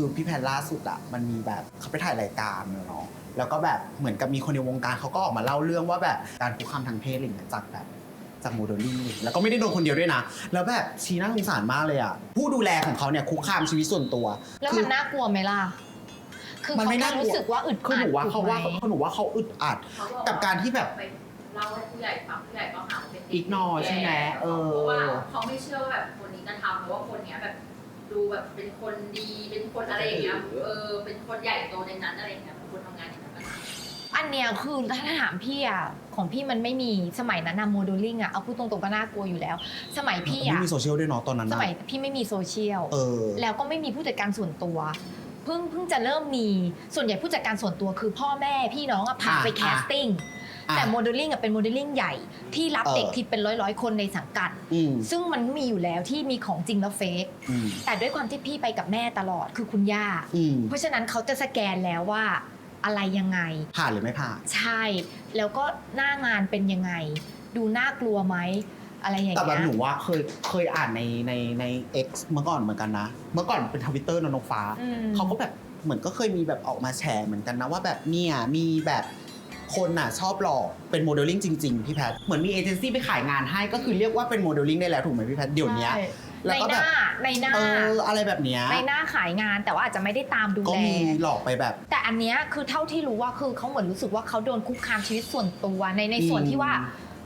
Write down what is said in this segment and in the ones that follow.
คือพี่แพนล่าสุดอะมันมีแบบเขาไปถ่ายรายการเนาะแล้วก็แบบเหมือนกับมีคนในวงการเขาก็ออกมาเล่าเรื่องว่าแบบการคุกคามทางเพศอะไรอย่างเงี้ยจากแบบจากโมเดลลิ่งแล้วก็ไม่ได้โดนคนเดียวด้วยนะ แล้วแบบชีน่าสงสารมากเลยอะผู้ดูแลของเขาเนี่ยคุกคามชีวิตส่วนตัวแล้วคืมัอนน่ากลัวไหมล่ะคือมันเขาไม่จะน่ากลัวรู้สึกว่าอึดคือหนูว่าดเขาว่าถูกไหมเขาหนูว่าเขาอึดอัดเขาบอกกับการที่แบบไปเล่าให้ผู้ใหญ่ฟังผู้ใหญ่ก็หาว่าเป็น ignore ใช่ไหมเออเพราะว่าเขาไม่เชื่อว่าแบบคนนี้จะทำเพราะว่าคนเนี้ยแบบ ดูแบบเป็นคนดีเป็นคนอะไรอย่างเงี้ยเออเป็นคนใหญ่โตในนั้นอะไรอย่างเงี้ยเป็นคนทำงานอย่างนั้นมาอันเนี้ยคือถ้าถามพี่อะของพี่มันไม่มีสมัยนั้นนะโมเดลลิ่งอะเอาพูดตรงๆก็น่ากลัวอยู่แล้ว สมัยพี่ไม่อะมีโซเชียลด้วยเนาะตอนนั้นสนะมัยพี่ไม่มีโซเชียล เออ แล้วก็ไม่มีผู้จัดการส่วนตัว เพิ่งเพิ่งจะเริ่มมีส่วนใหญ่ผู้จัดการส่วนตัวคือพ่อแม่พี่น้องอะพาอะไปแคสติ้งอะ แต่โมเดลลิ่งอะเป็นโมเดลลิ่งใหญ่ที่รับเออเด็กที่เป็นร้อยร้อยๆ คนในสังกัดอืมซึ่งมันมีอยู่แล้วที่มีของจริงแล้วเฟกอืมแต่ด้วยความที่พี่ไปกับแม่ตลอดคือคุณย่าอืมเพราะฉะนั้นเขาจะสแกนแล้วว่าอะไรยังไง ผ่านหรือไม่ผ่าน ใช่ แล้วก็หน้างานเป็นยังไง ดูน่ากลัวไหมอะไรอย่างแต่เงี้แบบยหนูว่าเคยเคยอ่านในในใน X เมื่อก่อนเหมือนกันนะ เมื่อก่อนเป็นทวิตเตอร์นนกฟ้าอืมเขาก็แบบเหมือนก็เคยมีแบบออกมาแชร์เหมือนกันนะว่าแบบเนี่ยมีแบบ คนน่ะชอบหลอกเป็นโมเดลลิ่งจริง ๆ พี่แพท เหมือนมีเอเจนซี่ไปขายงานให้ก็คือเรียกว่าเป็นโมเดลลิ่งได้แล้วถูกไหมพี่แพท เดี๋ยวเนี้ยใช่แล้วในก็หแบบน้าในหน้าเออ อะไรแบบเนี้ยในหน้าขายงานแต่ว่าอาจจะไม่ได้ตามดูก็แล มีหลอกไปแบบ แต่อันเนี้ยคือเท่าที่รู้ว่าคือเขาเหมือนรู้สึกว่าเขาโดนคุกคามชีวิตส่วนตัวในในส่วนที่ว่า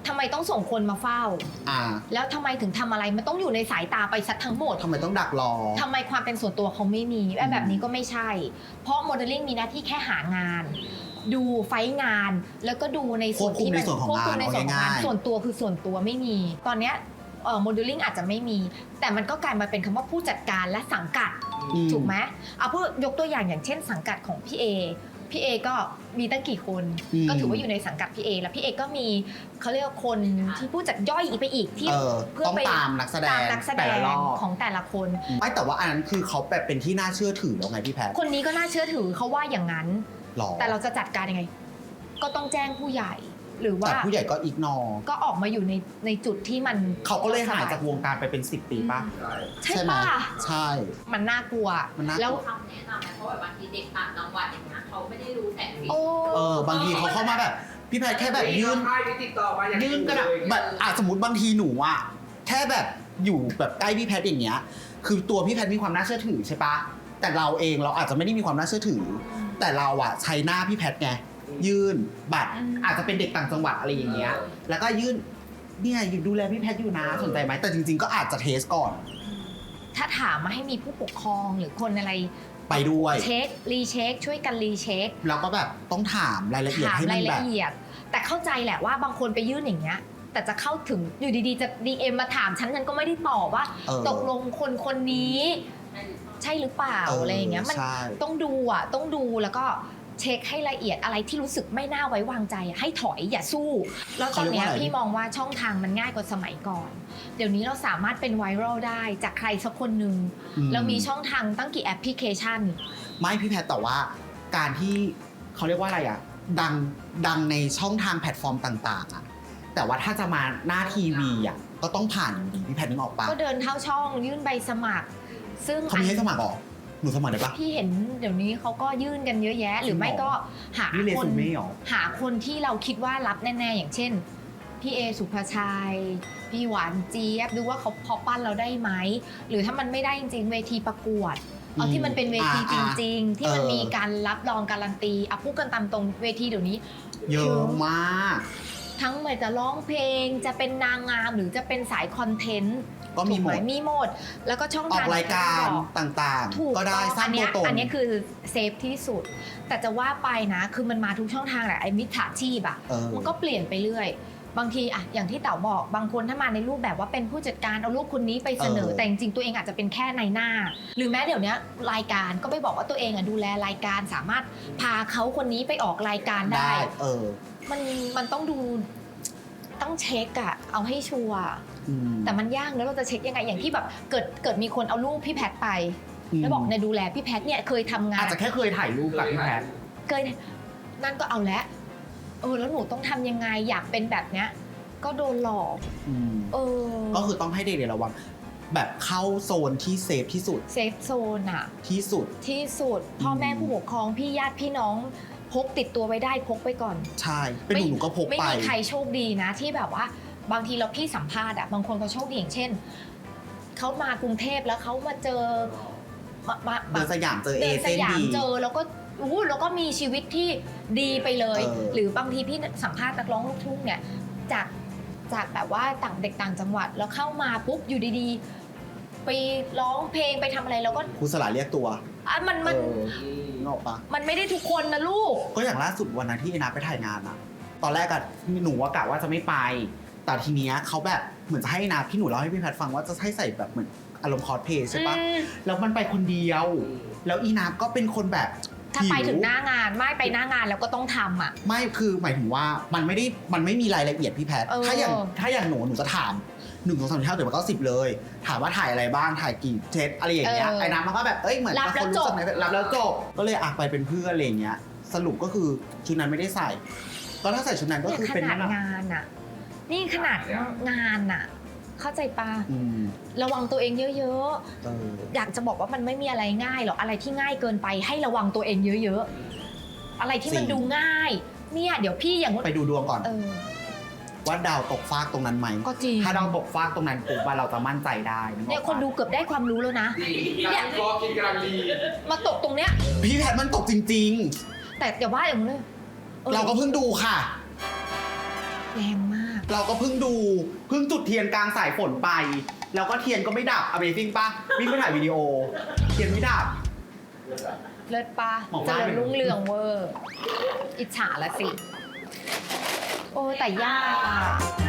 ทำไมต้องส่งคนมาเฝ้า อ่าแล้วทำไมถึงทำอะไรมันต้องอยู่ในสายตาไปสักทั้งหมดทำไมต้องดักรอ ทำไมความเป็นส่วนตัวเขาไม่มีแบอืบมแบบนี้ก็ไม่ใช่ เพราะโมเดลลิ่งมีหน้าที่แค่หางาน ดูไฟท์งาน แล้วก็ดูในส่วนที่ควบคุมในส่วนของควบคุมงานในส่วนของงานเอาง่ายๆ ส่วนตัวคือส่วนตัวไม่มี ตอนเนี้ยเอ่อโมเดลลิ่งอาจจะไม่มี แต่มันก็กลายมาเป็นคำว่าผู้จัดการและสังกัด อืถูกไหมเอาพูดยกตัวอย่างอย่างเช่น สังกัดของพี่เอ พี่เอก็มีตั้งกี่คนมก็ถือว่าอยู่ในสังกัดพี่เอ แล้วพี่เอก็มีเขาเรียกว่าคนที่ผู้จัดย่อยอีกไปอีกที่ เออเพื่อต้องไป ตามนักแสดตามงนักแสดแต่ละงรอบของแต่ละคน ไม่แต่ว่าอันนั้นคือเขาแบบเป็นที่น่าเชื่อถือแล้วไงพี่แพท คนนี้ก็น่าเชื่อถือเขาว่าอย่างนั้น หรอแต่เราจะจัดการยังไง ก็ต้องแจ้งผู้ใหญ่ หรือว่าแต่ผู้ใหญ่ก็อีกนอก็ออกมาอยู่ในในจุดที่มันเขาก็เลยหายจากวงการไปเป็น10ปีป่ะใช่ไหมป่ะใช่ มันน่ากลัวมันน่ากลัวแล้วคำแนะนำนะเพราะแบบบางทีเด็กต่างจังหวัดอย่างเงี้ยเขาไม่ได้รู้แสงสีโอ้เออบางทีเขาเข้ามาแบบ พี่แพทย์แค่แบบยื่นใช่ที่ติดต่อมาอย่างยื่นกระดาษแบบอะสมมติบางทีหนูอะแค่แบบอยู่แบบใกล้พี่แพทย์อย่างเงี้ย คือตัวพี่แพทย์มีความน่าเชื่อถือใช่ปะแต่เราเองเราอาจจะไม่ได้มีความน่าเชื่อถือ แต่เราอะใช้หน้าพี่แพทย์ไงยื่นบัตรอืมอาจจะเป็นเด็กต่างจังหวัดอะไรอย่างเงี้ย แล้วก็ยื่นเนี่ยอยู่ดูแลพี่แพทย์อยู่นะสนใจไหมแต่จริง ๆ ก็อาจจะเทสก่อน ถ้าถามมาให้มีผู้ปกครองหรือคนอะไรไปด้วยเช็ครีเช็คช่วยกันรีเช็คแล้วก็แบบต้องถามรายละเอียดถามให้มัรานยแบละบเอียดแต่เข้าใจแหละว่าบางคนไปยื่นอย่างเงี้ยแต่จะเข้าถึงอยู่ดีๆ จะ DM มาถามฉันฉันก็ไม่ได้ตอบว่าเออตกลงคนคนนี้ ใช่หรือเปล่าใช่หรือเปล่าเออออะไรอย่างเงี้ยมันใช่ต้องดูอะต้องดูแล้วก็เช็คให้ละเอียดอะไรที่รู้สึกไม่น่าไว้วางใจอะให้ถอยอย่าสู้ แล้วตอนเนี้ยเขาเรียกว่าอะไรพี่มองว่าช่องทางมันง่ายกว่าสมัยก่อน เดี๋ยวนี้เราสามารถเป็นไวรัลได้จากใครสักคนหนึ่งอืมแล้วมีช่องทางตั้งกี่แอปพลิเคชัน ไม่พี่แพทย์แต่ว่าการที่เขาเรียกว่าอะไรอะดังดังในช่องทางแพลตฟอร์มต่างๆอะแต่ว่าถ้าจะมาหน้าทีวีอะก็ต้องผ่านอยู่ดีพี่แพทย์นึกออกปะก็เดินเท่าช่องยื่นใบสมัคร ซึ่งเขามีให้สมัครเหรอหนูสมัครได้ปะพี่เห็นเดี๋ยวนี้เขาก็ยื่นกันเยอะแยะ หรือไม่ก็หานี่เรคซูนเม่เหรอหาคนที่เราคิดว่ารับแน่ๆ อย่างเช่น พี่เอสุภาชัย พี่หวานเจี๊ยบดูว่าเขาพอปั้นเราได้ไหม หรือถ้ามันไม่ได้จริงๆ เวทีประกวด เอาอืมที่มันเป็นเวทีอ่าจอ่าริง ๆ ที่มันเออมีการรับรองการันตีเอาพูดกันตามตรงเวทีเดี๋ยวนี้ เยอะมาก ทั้งไม่จะร้องเพลง จะเป็นนางงามหรือจะเป็นสายคอนเทนต์ก็มีหมถูดมีหมด แล้วก็ช่องออทางกรายการอย่งที่บอกต่างถูกๆก็ได้ต้องสร้างอันตัเนี้วยตน อันเนี้ยคือเซฟที่สุด แต่จะว่าไปนะ คือมันมาทุกช่องทางแหละไอ้มิจฉาชีพอะเออ มันก็เปลี่ยนไปเรื่อย บางทีอะอย่างที่เต๋าบอกบางคนถ้ามาในรูปแบบว่าเป็นผู้จัดการเอารูปคนนี้ไปเสนอ เออ แต่จริงๆตัวเองอาจจะเป็นแค่ในหน้า หรือแม้เดี๋ยวเนี้ยรายการก็ไปบอกว่าตัวเองอะดูแลรายการสามารถพาเขาคนนี้ไปออกรายการได้ ได้ เออ มันมันต้องดูต้องเช็คอะเอาให้ชัวร์อืม แต่มันยากแล้วเราจะเช็คยังไงอย่างที่แบบเกิดเกิดมีคนเอารูปพี่แพทไปมแล้วบอกในดูแลพี่แพทเนี่ยเคยทำงาอาจนจะแค่เคยถ่ายรูปกับพี่แพทย์เคยนั่นก็เอาแล้วเออแล้วหนูต้องทำยังไงอยากเป็นแบบเนี้ยก็โดนหลอกอืม เออก็คือต้องให้เด็กๆระวัง แบบเข้าโซนที่เซฟที่สุดเซฟโซนอะที่สุด ที่สุดพ่อแม่อืม ผู้ปกครองพี่ญาติพี่น้อง พกติดตัวไว้ได้พกไปก่อน ใช่เป็นหนูหนูก็พกไม่ไปมีใครโชคดีนะ ที่แบบว่าบางทีเราพี่สัมภาษณ์อะบางคนเขาโชคดีอย่างเช่นเขามากรุงเทพแล้วเขามาเจอมามาเดินสยามเจอเอเดินสเจนต์ยามดีเจอแล้วก็อู้แล้วก็มีชีวิตที่ดีไปเลย เออ หรือบางทีพี่สัมภาษณ์นักร้องลูกทุ่งเนี่ยจากจากแบบว่าต่างเด็กต่างจังหวัดแล้วเข้ามาปุ๊บอยู่ดีๆ ไปร้องเพลงไปทำอะไรแล้วก็ครูสลาเรียกตัวอะมันมันเออนึกออกปะมันไม่ได้ทุกคนนะลูก ก็อย่างล่าสุดวันนั้นที่ไอ้นัทไปถ่ายงานอะตอนแรกอะหนูว่ากะว่าจะไม่ไป แต่ทีเนี้ยเขาแบบเหมือนจะให้นัทพี่หนูเล่าให้พี่แพทย์ฟังว่าจะให้ใส่แบบเหมือนอารมณ์คอสเพลย์ใช่ปะอืม แล้วมันไปคนเดียว แล้วอีนัทก็เป็นคนแบบถ้าไปหิวถึงหน้างานไม่ไปหน้างานแล้วก็ต้องทำอะ ไม่คือหมายถึงว่ามันไม่ได้มันไม่มีรายละเอียดพี่แพทย์เออ ถ้าอย่างถ้าอย่างหนูหนูจะถาม หนึ่งสองสามสี่ห้าถึงมันก็สิบเลย ถามว่าถ่ายอะไรบ้างถ่ายกี่เทสอะไรอย่างเงี้ยไอ้น้ำมันก็แบบเอ้ยเหมือนรับกับแล้ควนรู้จจับกไหนรับแล้วจบก็เลยอะไปเป็นเพื่อนอะไรอย่างเงี้ย สรุปก็คือชุดนั้นไม่ได้ใส่ ก็ถ้าใส่ชุดนั้นก็เนี่ยคือขเป็นนาดนั่นอะงานอะ นี่ขนาดงานอะ เข้าใจปะอืมระวังตัวเองเยอะเออ ๆ อยากจะบอกว่ามันไม่มีอะไรง่ายหรอกอะไรที่ง่ายเกินไปให้ระวังตัวเองเยอะๆ อะไรที่มันดูง่าย เนี่ยเดี๋ยวพี่อย่างไปดูดวงก่อน เออ ว่าดาวตกฟากตรงนั้นไหมก็จริง ถ้าดาวตกฟากตรงนั้นปุ๊บว่าเราจะมั่นใจได้กออกปะเนี่ยคนดูเกือบได้ความรู้แล้วนะดีการวิเคราะห์กินกำลังดี มาตกตรงเนี้ย พี่แพทย์มันตกจริง แต่อย่าว่าอย่างนี้นเลยออๆ เราก็เพิ่งดูค่ะ แรงมาก เราก็เพิ่งดูเพิ่งจุดเทียนกลางสายฝนไป แล้วก็เทียนก็ไม่ดับ Amazing ป่ะวิ่งไปถ่ายวิดีโอ เทียนไม่ดับ เลิศปะบอกเจว่าริญรุ่งเรืองเวอร์ อิจฉาละสิ โอ้แต่ยากอะ